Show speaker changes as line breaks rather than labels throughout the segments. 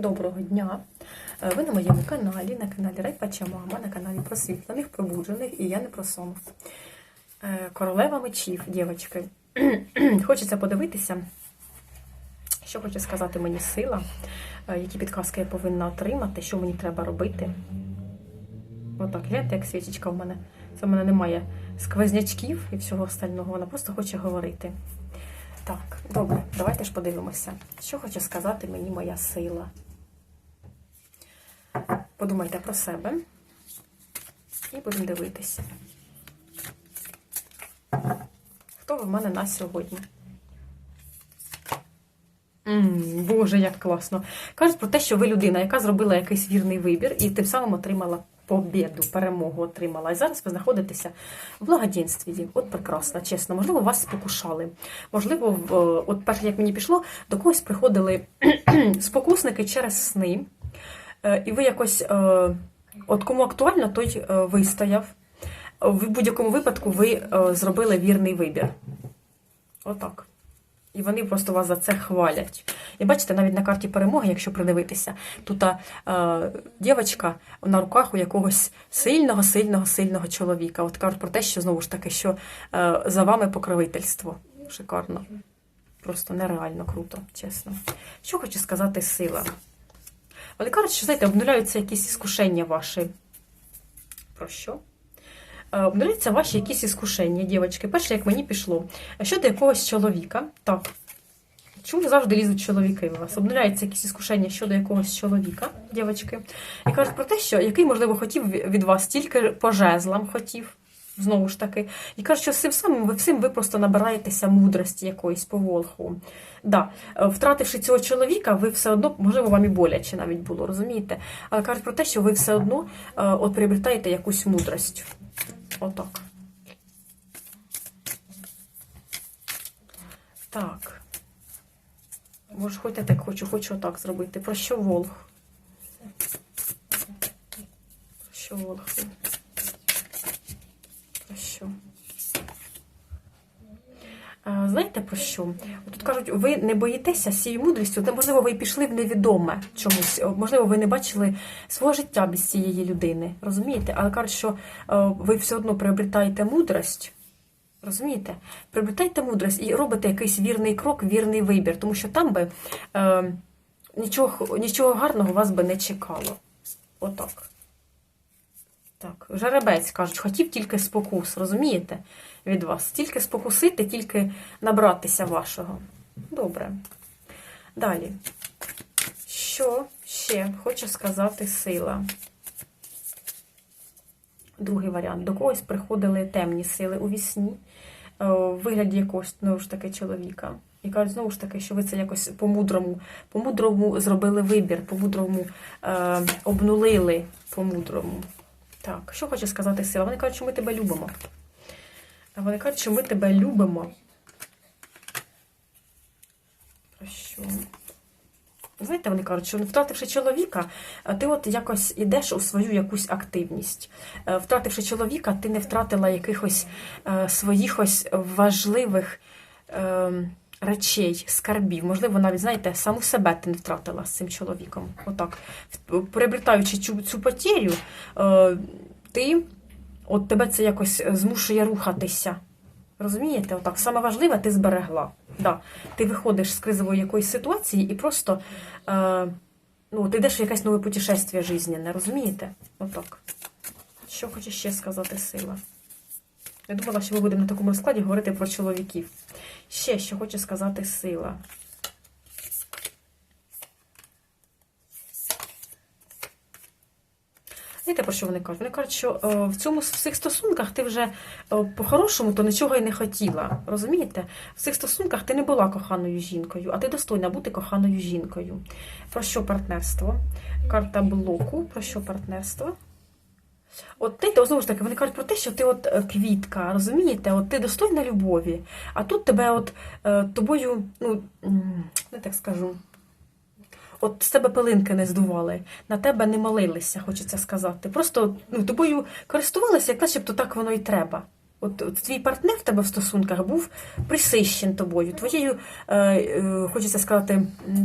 Доброго дня! Е, Ви на моєму каналі, на каналі Райпача Мама, на каналі просвітлених, пробуджених, і я не про сон. Е, Королева мечів, дівчатки. Хочеться подивитися, що хоче сказати мені сила, е, які підказки я повинна отримати, що мені треба робити. Отак, гляньте, як свічечка в мене. Це в мене немає сквознячків і всього остального, вона просто хоче говорити. Так, добре, давайте ж подивимося, що хоче сказати мені моя сила. Подумайте про себе і будемо дивитися. Хто в мене на сьогодні? м Боже, як класно. Кажуть про те, що ви людина, яка зробила якийсь вірний вибір, і тим самим отримала побіду, перемогу отримала. І зараз ви знаходитеся в благоденстві. От прекрасно, чесно. Можливо, вас спокушали. Можливо, от перше, як мені пішло, до когось приходили спокусники через сни. Е, І ви якось, е, от кому актуально, той е, вистояв. В будь-якому випадку ви зробили вірний вибір. Отак. І вони просто вас за це хвалять. І бачите, навіть на карті перемоги, якщо придивитися, тут е, дівчинка на руках у якогось сильного, сильного, сильного чоловіка. От кажуть про те, що знову ж таки, що е, за вами покровительство. Шикарно. Просто нереально круто, чесно. Що хочу сказати сила? Вони кажуть, що, знаєте, обнуляються якісь іскушення ваші. Про що? Е, Обнуляються ваші якісь іскушення, дівчатки. Перше, як мені пішло, щодо якогось чоловіка. Так. Чому завжди лізуть чоловіки у вас? Обнуляються якісь іскушення щодо якогось чоловіка, дівчатки. І кажуть про те, що який, можливо, хотів від вас тільки по жезлам хотів. Знову ж таки, і кажуть, що цим самим ви всім ви просто набираєтеся мудрості якоїсь по волху. Да, е, втративши цього чоловіка, ви все одно, можливо, вам і боляче навіть було, розумієте? Але кажуть про те, що ви все одно е, от приобретаєте якусь мудрость. Отак. Так. Може, хоч я так хочу, хочу отак зробити. Про що Волг? Про що Волг? Про що? А, Знаєте про що? Тут кажуть, ви не боїтеся цією мудрістю, де, можливо, ви пішли в невідоме чомусь. Можливо, ви не бачили свого життя без цієї людини. Розумієте? Але кажуть, що е, ви все одно приобретаєте мудрость. Розумієте? Приобретайте мудрость і робите якийсь вірний крок, вірний вибір, тому що там би е, нічого, нічого гарного вас би не чекало. Отак. Так, жеребець кажуть, хотів тільки спокус, розумієте? Від вас. Тільки спокусити, тільки набратися вашого. Добре. Далі. Що ще хоче сказати сила? Другий варіант. До когось приходили темні сили у вісні, е, в вигляді якогось, знову ж таки, чоловіка. І кажуть, знову ж таки, що ви це якось по-мудрому, по-мудрому зробили вибір, по-мудрому е, обнулили по-мудрому. Так, що хоче сказати сила? Вони кажуть, що ми тебе любимо. Вони кажуть, що ми тебе любимо. Про що? Знаєте, вони кажуть, що втративши чоловіка, ти от якось ідеш у свою якусь активність. Е, Втративши чоловіка, ти не втратила якихось е, своїх важливих е, речей, скарбів. Можливо, навіть, знаєте, саму себе ти не втратила з цим чоловіком. Отак. Приобретаючи цю, цю потерю, е, ти, от тебе це якось змушує рухатися. Розумієте? Отак. Саме важливе ти зберегла. Да. Ти виходиш з кризової якоїсь ситуації і просто е, ну, ти йдеш в якесь нове путешествие жизненне, розумієте? Отак. Що хоче ще сказати сила? Я думала, що ми будемо на такому розкладі говорити про чоловіків. Ще що хоче сказати сила. Знаєте, про що вони кажуть? Вони кажуть, що е, в цьому в цих стосунках ти вже е, по-хорошому то нічого й не хотіла. Розумієте? В цих стосунках ти не була коханою жінкою, а ти достойна бути коханою жінкою. Про що партнерство? Карта блоку. Про що партнерство? От ти, то, знову ж таки, вони кажуть про те, що ти от е, квітка, розумієте? От ти достойна любові, а тут тебе от е, тобою, ну, не так скажу. От з тебе пилинки не здували, на тебе не молилися, хочеться сказати. Просто ну, тобою користувалися, як начебто так воно і треба. От, твій партнер в тебе в стосунках був присищен тобою, твоєю, е, е, хочеться сказати,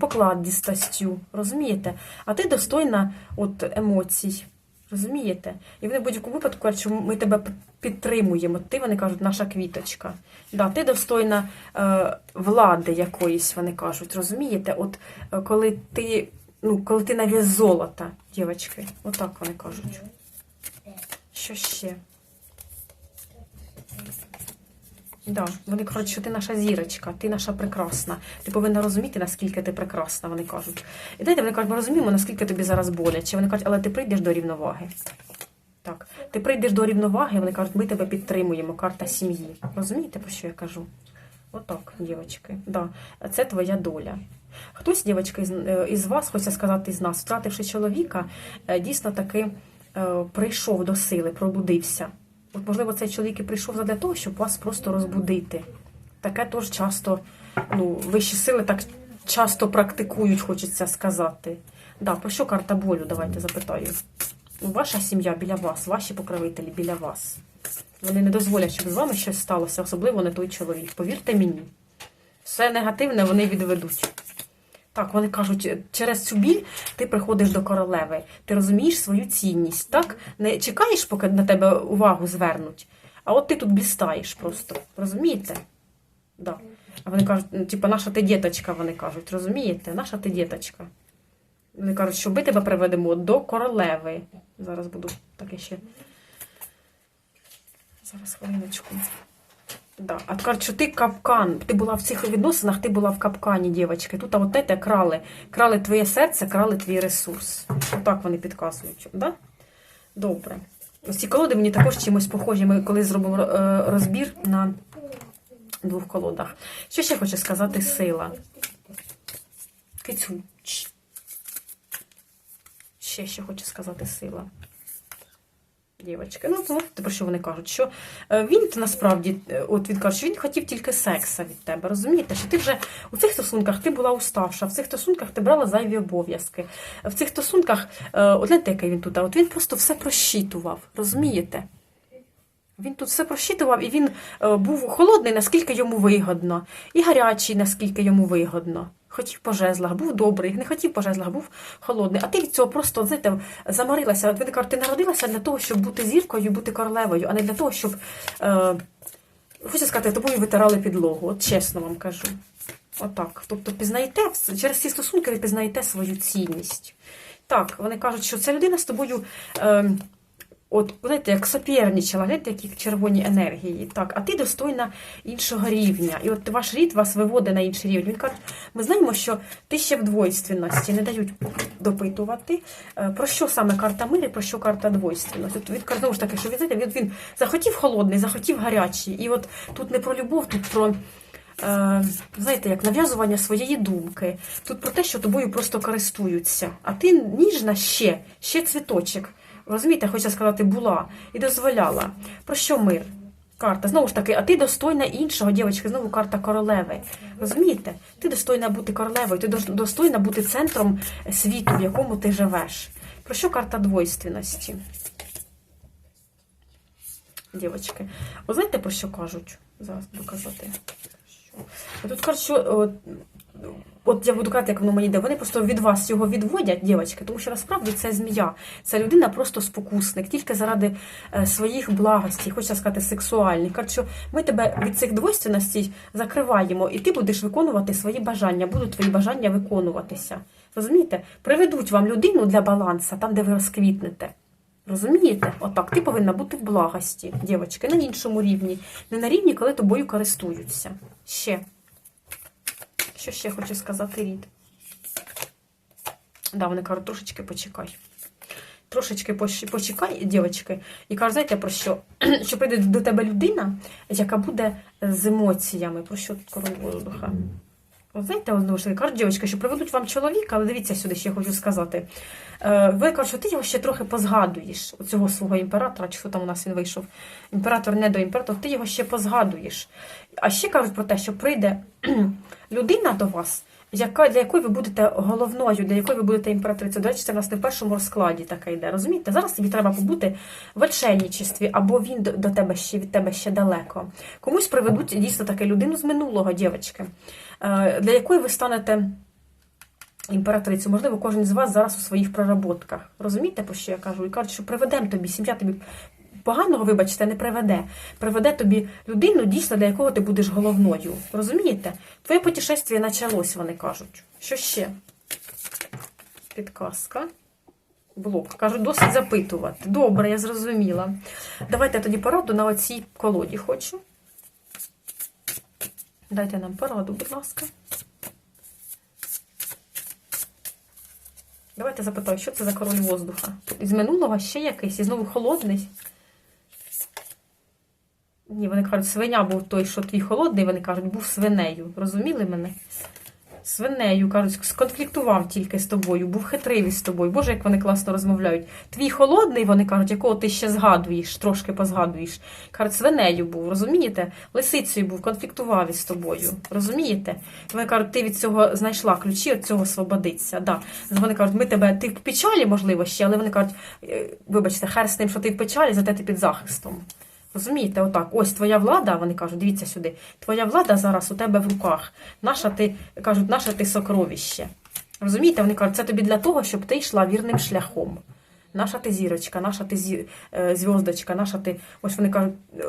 покладістостю, розумієте? А ти достойна от, емоцій, розумієте? І вони в будь-якому випадку кажуть, що ми тебе підтримуємо. Ти, вони кажуть, наша квіточка. Да, ти достойна е, влади якоїсь, вони кажуть, розумієте? От е, коли ти, ну, коли ти навіть золота, дівчатки, отак вони кажуть. Що ще? Да, вони кажуть, що ти наша зірочка, ти наша прекрасна. Ти повинна розуміти, наскільки ти прекрасна, вони кажуть. І знаєте, вони кажуть, ми розуміємо, наскільки тобі зараз боляче. Вони кажуть, але ти прийдеш до рівноваги. Так, ти прийдеш до рівноваги, вони кажуть, ми тебе підтримуємо, карта сім'ї. Розумієте, про що я кажу? Отак, дівчатки. Да. Це твоя доля. Хтось, дівчатки, із, е, вас, хочеться сказати, із нас, втративши чоловіка, е, дійсно таки е, прийшов до сили, пробудився. От, можливо, цей чоловік і прийшов задля того, щоб вас просто розбудити. Таке теж часто, ну, вищі сили так часто практикують, хочеться сказати. Да, про що карта болю? Давайте запитаю. Ну, Ваша сім'я біля вас, ваші покровителі біля вас. Вони не дозволять, щоб з вами щось сталося, особливо не той чоловік. Повірте мені. Все негативне вони відведуть. Так, вони кажуть, через цю біль ти приходиш до королеви, ти розумієш свою цінність, так? Не чекаєш, поки на тебе увагу звернуть, а от ти тут блістаєш просто. Розумієте? Да. А вони кажуть, ну, типу, наша ти діточка, вони кажуть, розумієте? Наша ти діточка. Вони кажуть, що ми тебе приведемо до королеви. Зараз буду таке ще. Зараз хвилиночку. Да. А кажуть, ти капкан. Ти була в цих відносинах, ти була в капкані, дівчатки. Тут а от те крали. Крали твоє серце, крали твій ресурс. Отак вони підказують. Да? Добре. Ось ці колоди мені також чимось похожі. Ми коли зробимо е, розбір на двох колодах. Що ще хочу сказати сила? Кицю. Ще що хочу сказати сила. Дівочки, ну знаєте, про що вони кажуть? Що е, він насправді, е, от він каже, що він хотів тільки секса від тебе. Розумієте, що ти вже у цих стосунках ти була уставша, в цих стосунках ти брала зайві обов'язки. В цих стосунках, е, от гляньте, який він тут, от він просто все просчитував, розумієте? Він тут все просчитував, і він був холодний, наскільки йому вигодно, і гарячий, наскільки йому вигодно. Хотів по жезлах, був добрий, не хотів по жезлах, був холодний. А ти від цього просто, знаєте, заморилася. От ви кажуть, ти народилася для того, щоб бути зіркою, бути королевою, а не для того, щоб, е, хочу сказати, тобою витирали підлогу. От чесно вам кажу. Отак. Тобто пізнаєте, через ці стосунки ви пізнаєте свою цінність. Так, вони кажуть, що ця людина з тобою. Е, От, знаєте, як соперничала, гляньте, які червоні енергії. Так, а ти достойна іншого рівня. І от ваш рід вас виводить на інший рівень. Він каже, ми знаємо, що ти ще в двойственності, не дають допитувати. Е, Про що саме карта мирі, про що карта двойственності? От каже, знову ж таки, що знаєте, він, він захотів холодний, захотів гарячий. І от тут не про любов, тут про. Е, знаєте, як нав'язування своєї думки. Тут про те, що тобою просто користуються. А ти ніжна ще, ще цвіточок. Розумієте, хочу сказати, була і дозволяла. Про що мир? Карта. Знову ж таки, а ти достойна іншого, дівчатки, знову карта королеви. Розумієте? Ти достойна бути королевою, ти достойна бути центром світу, в якому ти живеш. Про що карта двойственності? Дівчатки. Ви знаєте, про що кажуть? Зараз буду казати. Тут кажуть, що от, я буду казати, як воно мені йде. Вони просто від вас його відводять, дівчатки, тому що насправді це змія. Це людина просто спокусник, тільки заради е, своїх благостей, хочеться сказати, сексуальних. Кажуть, що ми тебе від цих двойственностей закриваємо, і ти будеш виконувати свої бажання, будуть твої бажання виконуватися. Розумієте? Приведуть вам людину для балансу, там, де ви розквітнете. Розумієте? Отак, ти повинна бути в благості, дівчатки, на іншому рівні. Не на рівні, коли тобою користуються. Ще. Що ще хочу сказати, Рід? Да, вони кажуть, трошечки почекай. Трошечки почекай, дівчатки, і кажуть, знаєте про що? Що прийде до тебе людина, яка буде з емоціями. Про що король воздуха? Знаєте, знову ж кажуть, дівчатки, що приведуть вам чоловіка, але дивіться сюди, я хочу сказати. Е, Ви кажуть, що ти його ще трохи позгадуєш, цього свого імператора, чи хто там у нас він вийшов. Імператор не до імператора, ти його ще позгадуєш. А ще кажуть про те, що прийде людина до вас, яка, для якої ви будете головною, для якої ви будете імператрицею. До речі, це в нас не в першому розкладі таке йде. Розумієте? Зараз тобі треба побути в ольшенничестві, або він до, тебе ще від тебе ще далеко. Комусь приведуть дійсно таке людину з минулого, дівчатки, е, для якої ви станете. Імператрицю, можливо, кожен з вас зараз у своїх проработках. Розумієте, про що я кажу? І кажуть, що приведемо тобі, сім'я тобі поганого, вибачте, не приведе. Приведе тобі людину, дійсно, для якого ти будеш головною. Розумієте? Твоє путешествие почалось, вони кажуть. Що ще? Підказка. Блок. Кажуть, досить запитувати. Добре, я зрозуміла. Давайте я тоді пораду на оцій колоді хочу. Дайте нам пораду, будь ласка. Давайте запитаю, що це за король воздуха? Із минулого ще якийсь, і знову холодний. Ні, вони кажуть, свиня був той, що твій холодний, вони кажуть, був свинею. Розуміли мене? Свинею, кажуть, сконфліктував тільки з тобою, був хитрий з тобою. Боже, як вони класно розмовляють. Твій холодний, вони кажуть, якого ти ще згадуєш, трошки позгадуєш. Кажуть, свинею був, розумієте? Лисицею був, конфліктував із тобою. Розумієте? Вони кажуть, ти від цього знайшла ключі, від цього освободиться. Да. Вони кажуть, ми тебе, ти в печалі, можливо, ще, але вони кажуть, «Е, вибачте, хер з тим, що ти в печалі, зате ти під захистом. Розумієте, отак, ось твоя влада, вони кажуть, дивіться сюди, твоя влада зараз у тебе в руках. Наша ти, кажуть, наше ти сокровище. Розумієте, вони кажуть, це тобі для того, щоб ти йшла вірним шляхом. Наша ти зірочка, наша ти е, зв'яздочка, наша ти. Ось вони кажуть. е,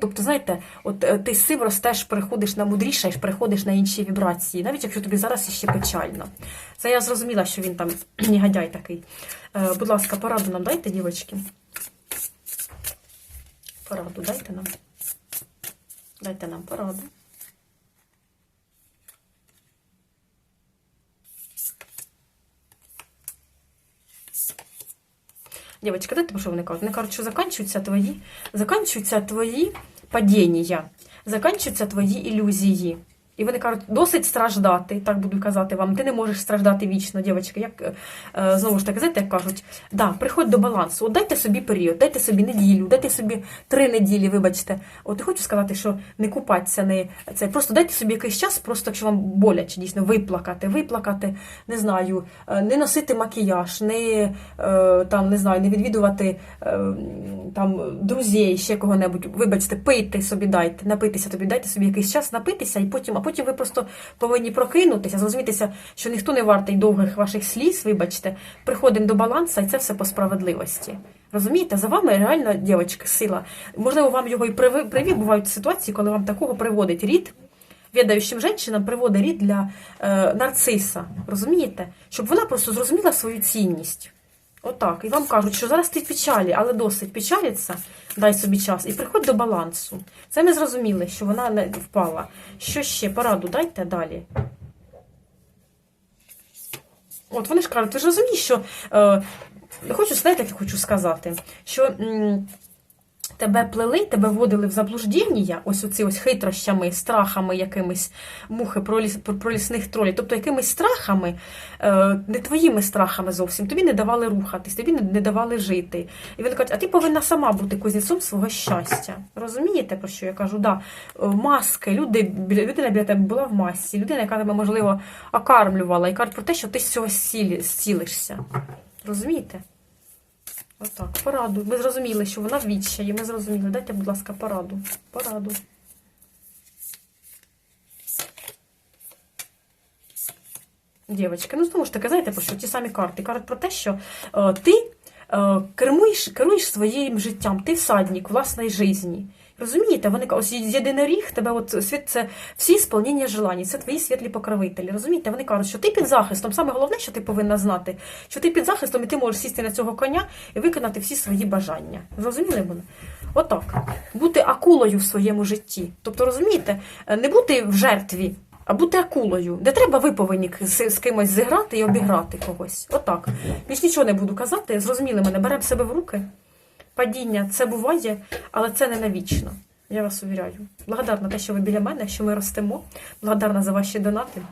Тобто, знаєте, от е, ти з ростеш, переходиш на мудрішаєш, переходиш на інші вібрації, навіть якщо тобі зараз іще печально. Це я зрозуміла, що він там негодяй такий. Будь ласка, пораду нам дайте, дівчатки. Пораду дайте нам. Дайте нам пораду. Дівчатка, дайте, що вони кажуть? Вони кажуть, що закінчуються твої, закінчуються твої падіння, закінчуються твої ілюзії. І вони кажуть, досить страждати, так буду казати вам. Ти не можеш страждати вічно, дівчатка. Як е, знову ж таки, знаєте, як кажуть, да, приходь до балансу. От дайте собі період, дайте собі неділю, дайте собі три неділі, вибачте. От хочу сказати, що не купатися, не це. Просто дайте собі якийсь час, просто якщо вам боляче дійсно виплакати, виплакати, не знаю, е, не носити макіяж, не е, там не знаю, не відвідувати е, там друзей, ще кого-небудь. Вибачте, пийте собі, дайте, напитися тобі, дайте собі якийсь час напитися, і потім, потім ви просто повинні прокинутися, зрозумітися, що ніхто не вартий довгих ваших сліз, вибачте, приходимо до балансу, і це все по справедливості. Розумієте, за вами реально, дівчатка, сила. Можливо, вам його і привів. Бувають ситуації, коли вам такого приводить рід. Відаючим жінкам приводить рід для е, нарциса. Розумієте? Щоб вона просто зрозуміла свою цінність. Отак. І вам кажуть, що зараз ти в печалі, але досить печалиться, дай собі час, і приходь до балансу. Це ми зрозуміли, що вона не впала. Що ще? Пораду дайте далі. От вони ж кажуть, ти ж розумієш, що е, хочу знаєте, як я хочу сказати, що м, тебе плели, тебе вводили в заблуждіння, ось оці ось хитрощами, страхами якимись мухи проліс, пролісних тролів, тобто якимись страхами, е, не твоїми страхами зовсім, тобі не давали рухатись, тобі не, давали жити. І вони кажуть, а ти повинна сама бути кузнецом свого щастя. Розумієте, про що я кажу? Да, е, маски, люди, людина біля тебе була в масці, людина, яка тебе, можливо, окармлювала, і кажуть про те, що ти з цього зцілишся. Розумієте? Отак, пораду. Ми зрозуміли, що вона в відчаї. Ми зрозуміли. Дайте, будь ласка, пораду. Пораду. Дівчатки, ну знову ж таки, знаєте, про що ті самі карти кажуть про те, що е, ти е, керуєш, керуєш своїм життям, ти всадник власної житті. Розумієте, вони ось єдиноріг, тебе от світ це всі сповнення желань, це твої світлі покровителі. Розумієте, вони кажуть, що ти під захистом. Саме головне, що ти повинна знати, що ти під захистом і ти можеш сісти на цього коня і виконати всі свої бажання. Зрозуміли мене? Отак. Бути акулою в своєму житті. Тобто, розумієте, не бути в жертві. А бути акулою, де треба, ви повинні з кимось зіграти і обіграти когось. Отак. Більш нічого не буду казати. Зрозуміли мене, беремо себе в руки. Падіння це буває, але це не навічно. Я вас увіряю. Благодарна те, що ви біля мене, що ми ростемо. Благодарна за ваші донати,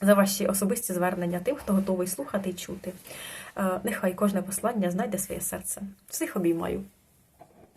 за ваші особисті звернення тим, хто готовий слухати і чути. Е, Нехай кожне послання знайде своє серце. Всіх обіймаю.